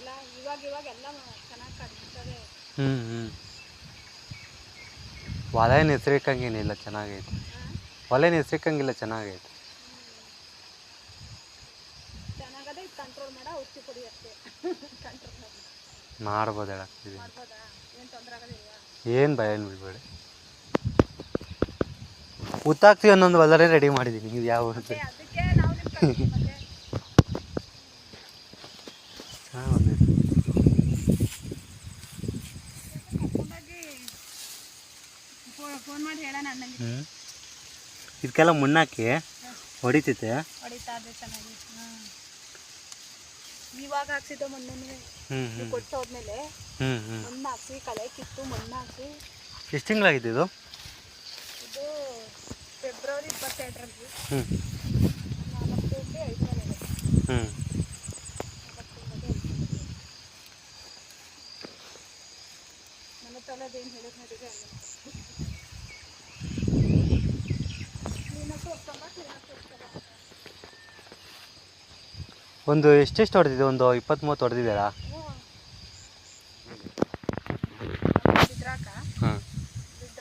ಇವಾಗ ಇವಾಗ ಎಲ್ಲ ಚೆನ್ನಾಗಿ ಕಾಣಿಸ್ತದೆ ಹ್ಞೂ ಹ್ಞೂ ಹೊಲ ಏನು ಹೆಸರಿಕ್ಕಂಗೇನಿಲ್ಲ ಚೆನ್ನಾಗೈತೆ. ಹೊಲ ಏನು ಹೆಸರಿಕ್ಕಂಗಿಲ್ಲ ಚೆನ್ನಾಗೈತೆ. ಚೆನ್ನಾಗದೆ ಕಂಟ್ರೋಲ್ ಮಾಡ ಔಷಧಿ ಕೊಡಿ ಅಷ್ಟೇ. ಕಂಟ್ರೋಲ್ ಮಾಡ್ಬೋದು ಹೇಳಕ್ತಿದೆ ಮಾಡ್ಬೋದಾ? ಏನು ತೊಂದರೆ ಆಗೋದಿಲ್ವಾ ಏನು ಭಯ ಏನು ಬಿಡ್ಬೇಡಿ. ಉತ್ತಾಕ್ತಿವಿ ಅನ್ನೊಂದು ಹೊಲರೇ ರೆಡಿ ಮಾಡಿದ್ದೀನಿ ನೀವು ಯಾವ ಅದಕ್ಕೆ ನಾವು ನಿಮ್ ಕಳ್ಸ್ತೀವಿ ಮತ್ತೆ ಹಾ, ಒಂದೇ. ಕರ್ಕೊಂಡೋಗಿ ಫೋನ್ ಮಾಡಿ ಹೇಳೋಣ ಅನ್ನಂಗೆ ಹ್ಞೂ ಇದಕ್ಕೆಲ್ಲ ಮುನ್ನಾಕಿ ಹೊಡಿತೈತೆ. ಇವಾಗ ಹಾಕ್ಸಿದ್ದ ಕೊಟ್ಟು ಹೋದ್ಮೇಲೆ ಹ್ಞೂ ಹ್ಞೂ ಮಣ್ಣು ಹಾಕ್ಸಿ ಕಳೆ ಕಿತ್ತು ಮಣ್ಣು ಹಾಕಿ ಎಷ್ಟು ತಿಂಗಳಾಗಿದೆ ಇದು? ಇದು ಫೆಬ್ರವರಿ ಇಪ್ಪತ್ತೆರಡರಲ್ಲಿ ಹ್ಞೂ ಐದನೇ ಹ್ಞೂ ಹೇಳಿದ್ ಒಂದು ಎಷ್ಟೆಷ್ಟು ಹೊಡೆದಿದೆ? ಒಂದು ಇಪ್ಪತ್ತ್ ಮೂವತ್ತು ಹೊಡೆದಿದ್ದಾರಾ ಹಾಂ. ಹೆಸ್ರು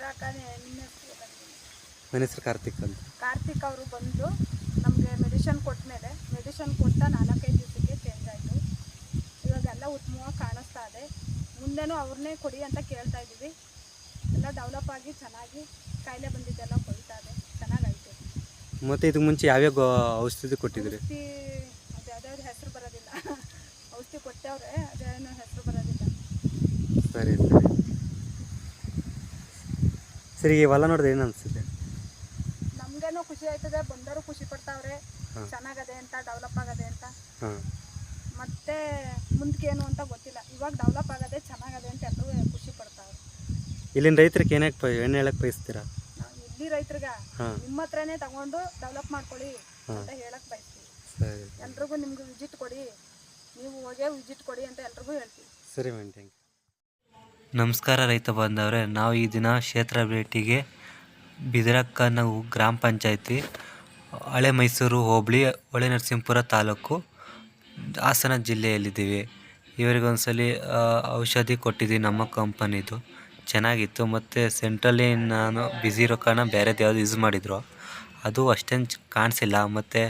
ಗೊತ್ತಾಗ್ಲಿಲ್ಲ. ನನ್ನ ಹೆಸರು ಕಾರ್ತಿಕ್ ಅಂತ. ಕಾರ್ತಿಕ್ ಅವರು ಬಂದು ನಮಗೆ ಮೆಡಿಷನ್ ಕೊಟ್ಟ ಮೇಲೆ ಮೆಡಿಷನ್ ಕೊಟ್ಟ ನಾಲ್ಕೈದು ದಿವಸಕ್ಕೆ ಚೇಂಜ್ ಆಯಿತು. ಇವಾಗೆಲ್ಲ ಉತ್ತಮವಾಗಿ ಕಾಣಿಸ್ತಾ ಇದೆ. ಮುಂದೆನೂ ಅವ್ರನ್ನೇ ಕೊಡಿ ಅಂತ ಕೇಳ್ತಾ ಇದ್ದೀವಿ. ಎಲ್ಲ ಡೆವಲಪ್ ಆಗಿ ಚೆನ್ನಾಗಿ ಕಾಯಿಲೆ ಬಂದಿದ್ದೆಲ್ಲ ಕೊಡ್ತಾ ಇದೆ. ಚೆನ್ನಾಗೈತೆ. ಮತ್ತೆ ಇದಕ್ಕೆ ಮುಂಚೆ ಯಾವ್ಯಾವ ಔಷಧಿ ಕೊಟ್ಟಿದ್ರಿ ಔಷಧಿ ಅದು ಹೆಸರು ಬರೋದಿಲ್ಲ. ಔಷಧಿ ಕೊಟ್ಟವ್ರೆ ಅದೇನು ಹೆಸರು ಬರೋದಿಲ್ಲ. ಸರಿ ಸರಿ. ಸರಿ ಈ ಹೊಲ ನೋಡಿದ್ರೆ ಏನು ಅನಿಸುತ್ತೆ? ನಮಗೇನೋ ಖುಷಿ ಆಯ್ತದೆ ಬಂದವರು ಖುಷಿ ಪಡ್ತಾವ್ರೆ. ಚೆನ್ನಾಗದೆ ಅಂತ ಡೆವಲಪ್ ಆಗದೆ ಅಂತ. ಹಾಂ. ಮತ್ತೆ ಮುಂದಕ್ಕೇನು ಅಂತ ಗೊತ್ತಿಲ್ಲ. ಇವಾಗ ಡೆವಲಪ್ ಆಗದೆ ಚೆನ್ನಾಗದೆ ಅಂತ ಎಲ್ಲರೂ ಖುಷಿ ಪಡ್ತಾವ್ರೆ ಇಲ್ಲಿನ ರೈತರಿಗೆ ಏನಕ್ಕೆ ಏನು ಹೇಳಕ್ಕೆ ಬಯಸ್ತೀರಾ? ನಾವು ಇಲ್ಲಿ ರೈತರಿಗೆ ಹಾಂ. ನಿಮ್ಮ ಹತ್ರನೇ ತಗೊಂಡು ಡೆವಲಪ್ ಮಾಡ್ಕೊಳ್ಳಿ ಅಂತ ಹೇಳಕ್ ಬಯಸ್ತೀವಿ. ಸರಿ. ಎಲ್ರಿಗೂ ನಿಮ್ಗೆ ವಿಸಿಟ್ ಕೊಡಿ. ನೀವು ಹೋಗಿ ವಿಸಿಟ್ ಕೊಡಿ ಅಂತ ಎಲ್ರಿಗೂ ಹೇಳ್ತೀವಿ. ಸರಿ ಮ್ಯಾಮ್ ಥ್ಯಾಂಕ್ ಯು ನಮಸ್ಕಾರ ರೈತ ಬಾಂಧವರೇ ನಾವು ಈ ದಿನ ಕ್ಷೇತ್ರ ಭೇಟಿಗೆ ಬಿದಿರಕ್ಕ ನಾವು ಗ್ರಾಮ ಪಂಚಾಯತಿ ಹಳೆ ಮೈಸೂರು ಹೋಬಳಿ ಹೊಳೆ ನರಸಿಂಹಪುರ ತಾಲೂಕು ಹಾಸನ ಜಿಲ್ಲೆಯಲ್ಲಿದ್ದೀವಿ. ಇವರಿಗೊಂದ್ಸಲಿ ಔಷಧಿ ಕೊಟ್ಟಿದ್ದೀವಿ ನಮ್ಮ ಕಂಪನಿದು. ಚೆನ್ನಾಗಿತ್ತು. ಮತ್ತು ಸೆಂಟ್ರಲ್ಲಿ ನಾನು ಬ್ಯುಸಿ ಇರೋ ಕಾರಣ ಬೇರೆದು ಯಾವುದು ಯೂಸ್ ಮಾಡಿದ್ರು. ಅದು ಅಷ್ಟೇನು ಕಾಣಿಸಿಲ್ಲ. ಮತ್ತು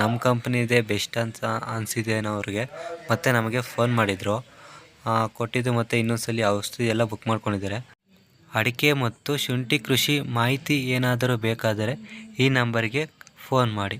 ನಮ್ಮ ಕಂಪ್ನಿದೇ ಬೆಸ್ಟ್ ಅಂತ ಅನಿಸಿದೆ ಅವ್ರಿಗೆ ಮತ್ತು ನಮಗೆ ಫೋನ್ ಮಾಡಿದರು. ಕೊಟ್ಟಿದ್ದು ಮತ್ತು ಇನ್ನೊಂದ್ಸಲಿ ಔಷಧಿ ಎಲ್ಲ ಬುಕ್ ಮಾಡ್ಕೊಂಡಿದ್ದಾರೆ. ಅಡಿಕೆ ಮತ್ತು ಶುಂಠಿ ಕೃಷಿ ಮಾಹಿತಿ ಏನಾದರೂ ಬೇಕಾದರೆ ಈ ನಂಬರಿಗೆ ಫೋನ್ ಮಾಡಿ.